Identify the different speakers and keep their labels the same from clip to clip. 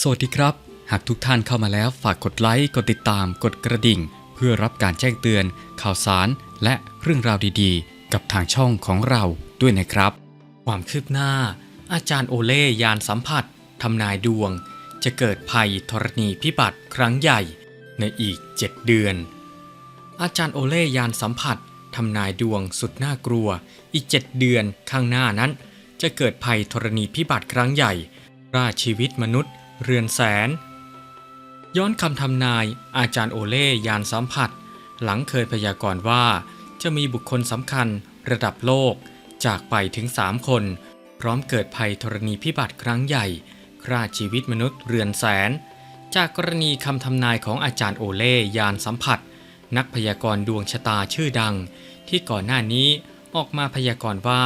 Speaker 1: สวัสดีครับ หากทุกท่านเข้ามาแล้วฝากกดไลค์ กดติดตาม กดกระดิ่ง เพื่อรับการแจ้งเตือน ข่าวสาร และเรื่องราวดีๆ กับทางช่องของเราด้วยนะครับ ความคืบหน้า อาจารย์โอเล่ยานสัมผัสทำนายดวง จะเกิดภัยธรณีพิบัติครั้งใหญ่ในอีก 7 เดือน อาจารย์โอเล่ยานสัมผัสทำนายดวงสุดน่ากลัว อีก 7 เดือนข้างหน้านั้น จะเกิดภัยธรณีพิบัติครั้งใหญ่ราชีวิตมนุษย์ เรือนแสน ย้อนคำทำนายอาจารย์โอเล่ยานสัมผัส หลังเคยพยากรณ์ว่า จะมีบุคคลสำคัญระดับโลก จากไปถึง3คน พร้อมเกิดภัยธรณีพิบัติครั้งใหญ่ฆ่าชีวิตมนุษย์เรือนแสน จากกรณีคำทำนายของอาจารย์โอเล่ยานสัมผัส นักพยากรณ์ดวงชะตาชื่อดัง ที่ก่อนหน้านี้ออกมาพยากรณ์ว่า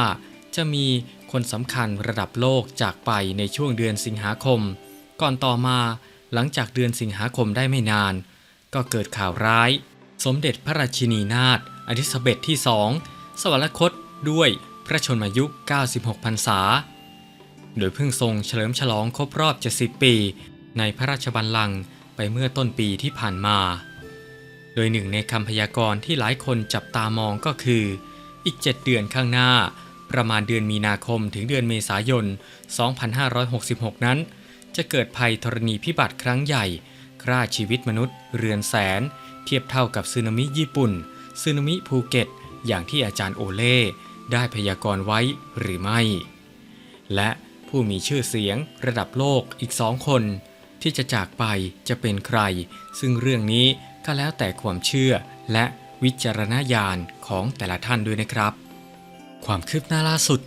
Speaker 1: จะมีคนสำคัญระดับโลกจากไปในช่วงเดือนสิงหาคม ก่อนต่อมาหลังจากเดือนสิงหาคมได้ไม่นาน ก็เกิดข่าวร้าย สมเด็จพระราชินีนาถอลิซาเบธที่สองสวรรคตด้วยพระชนมายุ 96 พรรษา โดยเพิ่งทรงเฉลิมฉลองครบรอบ 70 ปี ในพระราชบัลลังก์ไปเมื่อต้นปีที่ผ่านมา โดยหนึ่งในคำพยากรณ์ที่หลายคนจับตามองก็คือ อีก 7 เดือนข้างหน้า ประมาณเดือนมีนาคมถึงเดือนเมษายน 2566 นั้น จะเกิดภัยธรณีพิบัติครั้งใหญ่ฆ่าชีวิตมนุษย์ เรือนแสน เทียบเท่ากับสึนามิญี่ปุ่นสึนามิภูเก็ต อย่างที่อาจารย์โอเล่ได้พยากรณ์ไว้หรือไม่ และผู้มีชื่อเสียงระดับโลกอีกสองคน ที่จะจากไปจะเป็นใคร ซึ่งเรื่องนี้ก็แล้วแต่ความเชื่อและวิจารณญาณของแต่ละท่านด้วยนะครับ ความคืบหน้าล่าสุด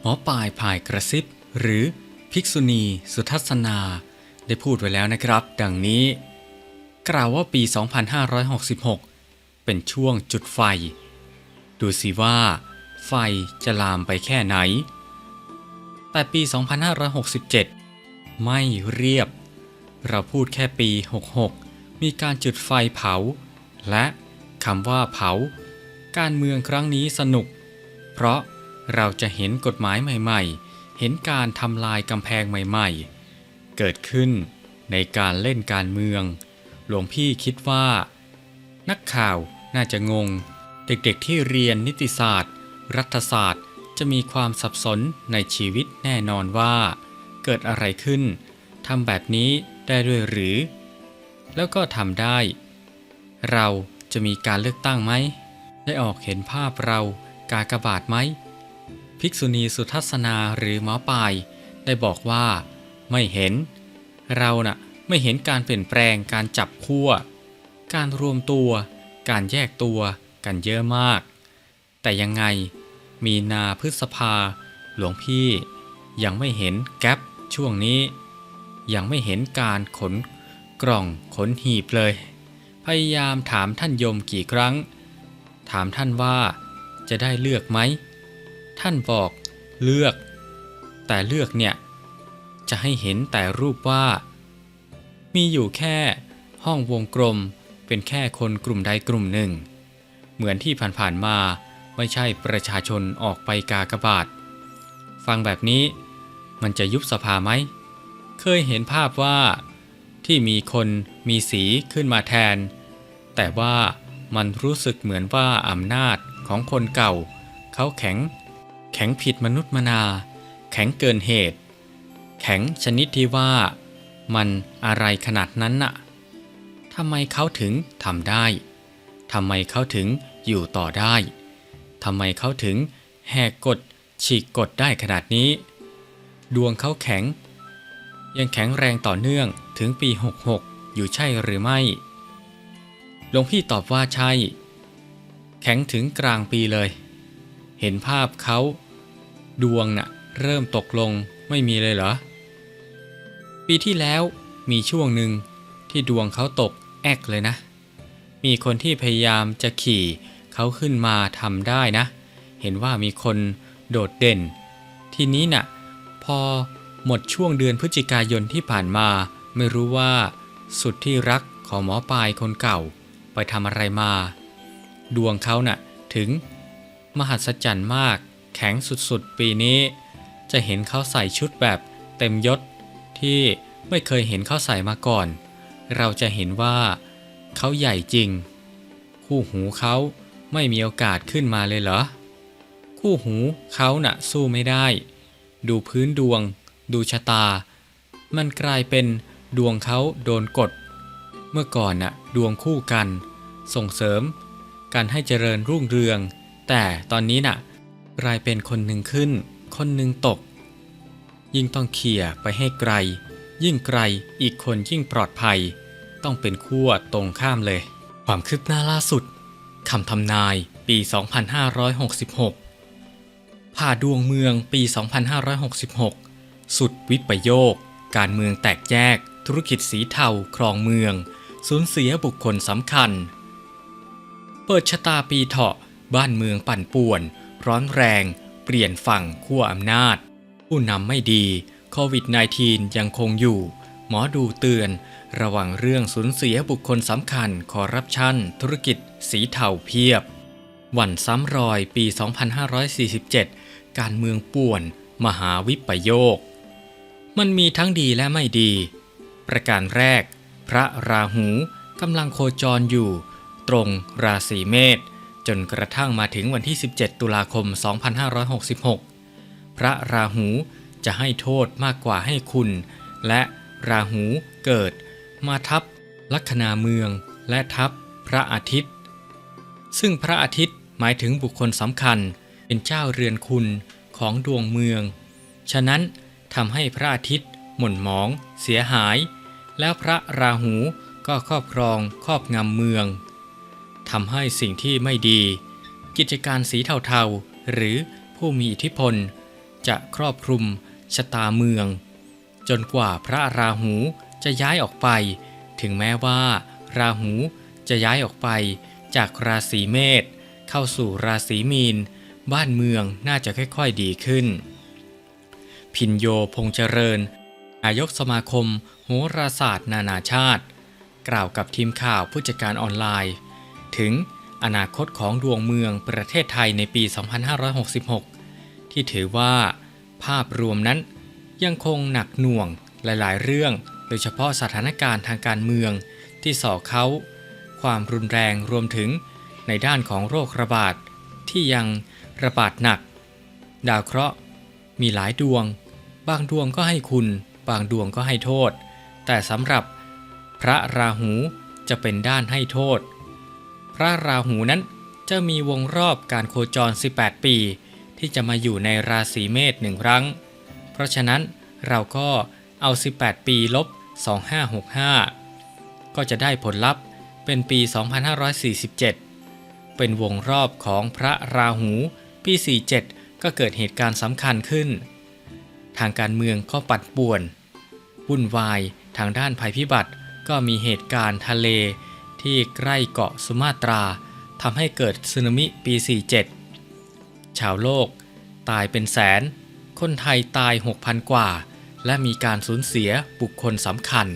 Speaker 1: หมอปลายพายกระซิบ หรือ ภิกษุณี สุทัศนา ได้พูดไว้แล้วนะครับ ดังนี้ กล่าวว่าปี 2566 เป็นช่วงจุดไฟ ดูสิว่า ไฟจะลามไปแค่ไหน แต่ปี 2567 ไม่เรียบ เราพูดแค่ปี 66 มีการจุดไฟเผา และคำว่าเผา การเมืองครั้งนี้สนุก เพราะเราจะเห็นกฎหมายใหม่ ๆ เห็นการทำลายกำแพงใหม่ๆ เกิดขึ้นในการเล่นการเมือง หลวงพี่คิดว่า นักข่าวน่าจะงง เด็กๆที่เรียนนิติศาสตร์ รัฐศาสตร์จะมีความสับสนในชีวิตแน่นอนว่า เกิดอะไรขึ้นทำแบบนี้ได้ด้วยหรือ แล้วก็ทำได้ เราจะมีการเลือกตั้งไหม ได้ออกเห็นภาพเรากากบาทไหม ภิกษุณีสุทัศนาหรือหมอปลาย ได้บอกว่า ไม่เห็น เราน่ะไม่เห็นการเปลี่ยนแปลงการจับขั้วการรวมตัว การแยกตัวกันเยอะมาก แต่ยังไงมีนาพฤษภา หลวงพี่ ยังไม่เห็นแก๊ปช่วงนี้ ยังไม่เห็นการขนกล่องขนหีบเลย พยายามถามท่านโยมกี่ครั้ง ถามท่านว่าจะได้เลือกไหม ท่านบอกเลือก แต่เลือกเนี่ย จะให้เห็นแต่รูปว่า มีอยู่แค่ห้องวงกลมเป็นแค่คนกลุ่มใดกลุ่มหนึ่ง เหมือนที่ผ่านๆมาไม่ใช่ประชาชนออกไปกากบาท ฟังแบบนี้มันจะยุบสภาไหม เคยเห็นภาพว่าที่มีคนมีสีขึ้นมาแทน แต่ว่ามันรู้สึกเหมือนว่าอำนาจของคนเก่า เขาแข็ง ข็งผิดมนุษย์มนา แข็งเกินเหตุ แข็งชนิดที่ว่ามันอะไรขนาดนั้นน่ะทำไมเขาถึงทำได้ทำไมเขาถึงอยู่ต่อได้ทำไมเขาถึงแหกกฎฉีกกฎได้ขนาดนี้ ดวงเขาแข็ง ยังแข็งแรงต่อเนื่องถึงปี 66 อยู่ใช่หรือไม่หลวงพี่ตอบว่าใช่ แข็งถึงกลางปีเลย เห็นภาพเขา ดวงน่ะเริ่มตกลงไม่มีเลยเหรอ ปีที่แล้วมีช่วงหนึ่งที่ดวงเขาตกแอกเลยนะ มีคนที่พยายามจะขี่เขาขึ้นมาทำได้นะ เห็นว่ามีคนโดดเด่น ทีนี้น่ะ พอหมดช่วงเดือนพฤศจิกายนที่ผ่านมา ไม่รู้ว่า สุดที่รักของหมอปลายคนเก่า ไปทำอะไรมา ดวงเขาน่ะถึง มหัศจรรย์มาก แข็งสุดๆ ปีนี้ จะเห็นเขาใส่ชุดแบบเต็มยศที่ไม่เคยเห็นเขาใส่มาก่อน เราจะเห็นว่าเขาใหญ่จริง คู่หูเขาไม่มีโอกาสขึ้นมาเลยเหรอ คู่หูเขาน่ะสู้ไม่ได้ ดูพื้นดวง ดูชะตา มันกลายเป็นดวงเขาโดนกด เมื่อก่อนน่ะดวงคู่กัน ส่งเสริมการให้เจริญรุ่งเรือง แต่ตอนนี้น่ะ กลายเป็นคนหนึ่งขึ้น คนหนึ่งตก ยิ่งต้องเขี่ยไปให้ไกล ยิ่งไกลอีกคนยิ่งปลอดภัย ต้องเป็นขั้วตรงข้ามเลย ความคืบหน้าล่าสุดคำทำนายปี 2566 ผ่าดวงเมืองปี 2566 สุดวิปโยค การเมืองแตกแยก ธุรกิจสีเทาครองเมือง สูญเสียบุคคลสำคัญ เปิดชะตาปีเถาะ บ้านเมืองปั่นป่วน ร้อนแรง เปลี่ยนฝั่งขั้วอำนาจ ผู้นำไม่ดีโควิด -19 ยังคงอยู่ หมอดูเตือน ระวังเรื่องสูญเสียบุคคลสำคัญคอร์รัปชันธุรกิจ สีเทาเพียบ วันซ้ำรอยปี 2547 การเมืองป่วน มหาวิปโยค มันมีทั้งดีและไม่ดี ประการแรก พระราหูกำลังโคจรอยู่ ตรงราศีเมษ จนกระทั่งมาถึงวันที่ 17 ตุลาคม 2566 พระราหูจะให้โทษมากกว่าให้คุณ และราหูเกิด มาทับลัคนาเมืองและทับพระอาทิตย์ ซึ่งพระอาทิตย์หมายถึงบุคคลสำคัญเป็นเจ้าเรือนคุณของดวงเมือง ฉะนั้นทำให้พระอาทิตย์ หม่นหมอง เสียหาย แล้วพระราหูก็ครอบครองครอบงำเมือง ทำให้สิ่งที่ไม่ดี กิจการสีเทาๆ หรือผู้มีอิทธิพล จะครอบคลุมชะตาเมือง จนกว่าพระราหูจะย้ายออกไป ถึงแม้ว่า ราหูจะย้ายออกไป จากราศีเมษเข้าสู่ราศีมีน บ้านเมืองน่าจะค่อยๆดีขึ้น พินโยพงษ์เจริญนายกสมาคมโหราศาสตร์นานาชาติ กล่าวกับทีมข่าวผู้จัดการออนไลน์ ถึงอนาคตของดวงเมืองประเทศไทยในปี 2566 ที่ถือว่า ภาพรวมนั้นยังคงหนักหน่วงหลายๆ เรื่อง โดยเฉพาะสถานการณ์ทางการเมืองที่ส่อเขา ความรุนแรงรวมถึงในด้านของโรคระบาดที่ยังระบาดหนัก ดาวเคราะห์มีหลายดวง บางดวงก็ให้คุณ บางดวงก็ให้โทษ แต่สำหรับพระราหูจะเป็นด้านให้โทษ พระราหูนั้นจะมีวงรอบการโคจร 18 ปี ที่จะมาอยู่ในราศีเมษหนึ่งครั้ง เพราะฉะนั้นเราก็เอา 18 ปีลบ 2565 ก็จะได้ผลลัพธ์เป็นปี 2547 เป็นวงรอบของพระราหู ปี 47 ก็เกิดเหตุการณ์สำคัญขึ้น ทางการเมืองก็ปัดป่วน วุ่นวายทางด้านภัยพิบัติก็มีเหตุการณ์ทะเล ที่ใกล้เกาะสุมาตราทำให้เกิดสึนามิปี 47 ชาวโลกตายเป็นแสน คนไทยตาย 6,000 กว่า และมีการสูญเสียบุคคลสำคัญ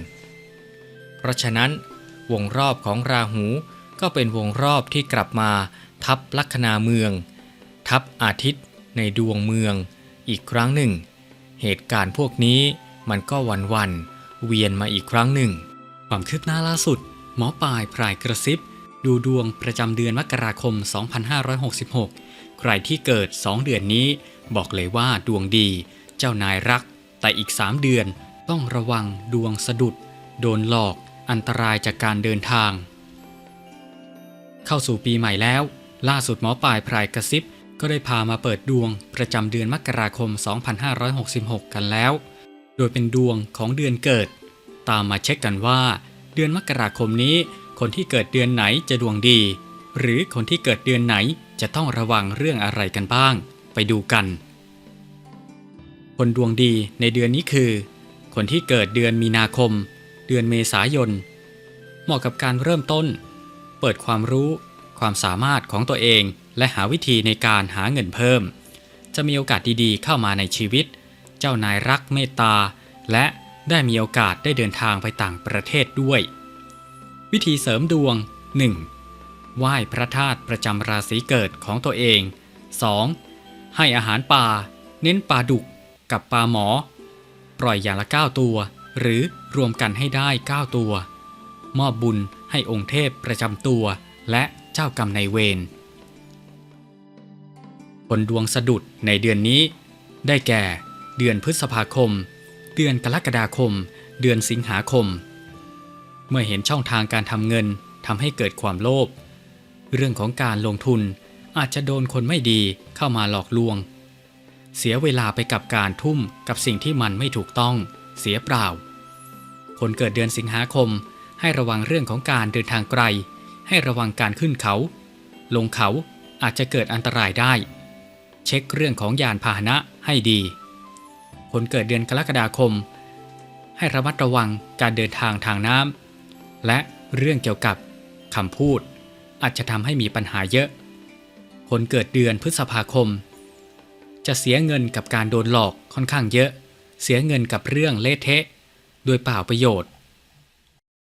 Speaker 1: เพราะฉะนั้น วงรอบของราหูก็เป็นวงรอบที่กลับมาทับลัคนาเมือง ทับอาทิตย์ในดวงเมือง อีกครั้งหนึ่ง เหตุการณ์พวกนี้มันก็วันวันเวียนมาอีกครั้งหนึ่ง ความคืบหน้าล่าสุด หมอปลายพรายกระซิบ ดูดวงประจำเดือนมกราคม 2566 ใครที่เกิด 2 เดือนนี้ บอกเลยว่าดวงดี เจ้านายรัก แต่อีก 3 เดือนต้องระวังดวงสะดุด โดนหลอกอันตรายจากการเดินทาง เข้าสู่ปีใหม่แล้ว ล่าสุดหมอปลายพรายกระซิบ ก็ได้พามาเปิดดวงประจำเดือนมกราคม 2566 กันแล้ว โดยเป็นดวงของเดือนเกิด ตามมาเช็คกันว่า เดือนมกราคมนี้ คนที่เกิดเดือนไหนจะดวงดี หรือคนที่เกิดเดือนไหนจะต้องระวังเรื่องอะไรกันบ้าง ไปดูกัน คนดวงดีในเดือนนี้คือ คนที่เกิดเดือนมีนาคม เดือนเมษายน เหมาะกับการเริ่มต้น เปิดความรู้ ความสามารถของตัวเอง และหาวิธีในการหาเงินเพิ่ม จะมีโอกาสดีๆ เข้ามาในชีวิต เจ้านายรักเมตตา และ ได้มีโอกาสได้เดินทางไปต่างประเทศด้วย วิธีเสริมดวง 1. ไหว้พระธาตุประจำราศีเกิดของตัวเอง 2. ให้อาหารปลาเน้นปลาดุกกับปลาหมอ ปล่อยอย่างละ 9 ตัว หรือรวมกันให้ได้ 9 ตัว มอบบุญให้องค์เทพประจำตัว และเจ้ากรรมนายเวรคนดวงสะดุดในเดือนนี้ ได้แก่เดือนพฤษภาคม เดือนกรกฎาคม เดือนสิงหาคม เมื่อเห็นช่องทางการทำเงินทำให้เกิดความโลภเรื่องของการลงทุนอาจจะโดนคนไม่ดีเข้ามาหลอกลวง เสียเวลาไปกับการทุ่มกับสิ่งที่มันไม่ถูกต้อง เสียเปล่า คนเกิดเดือนสิงหาคม ให้ระวังเรื่องของการเดินทางไกล ให้ระวังการขึ้นเขา ลงเขาอาจจะเกิดอันตรายได้ เช็คเรื่องของยานพาหนะให้ดี คนเกิดเดือนกรกฎาคม ให้ระมัดระวังการเดินทางทางน้ำและเรื่องเกี่ยวกับคำพูด อาจจะทำให้มีปัญหาเยอะ คนเกิดเดือนพฤษภาคม จะเสียเงินกับการโดนหลอกค่อนข้างเยอะ เสียเงินกับเรื่องเละเทะ โดยเปล่าประโยชน์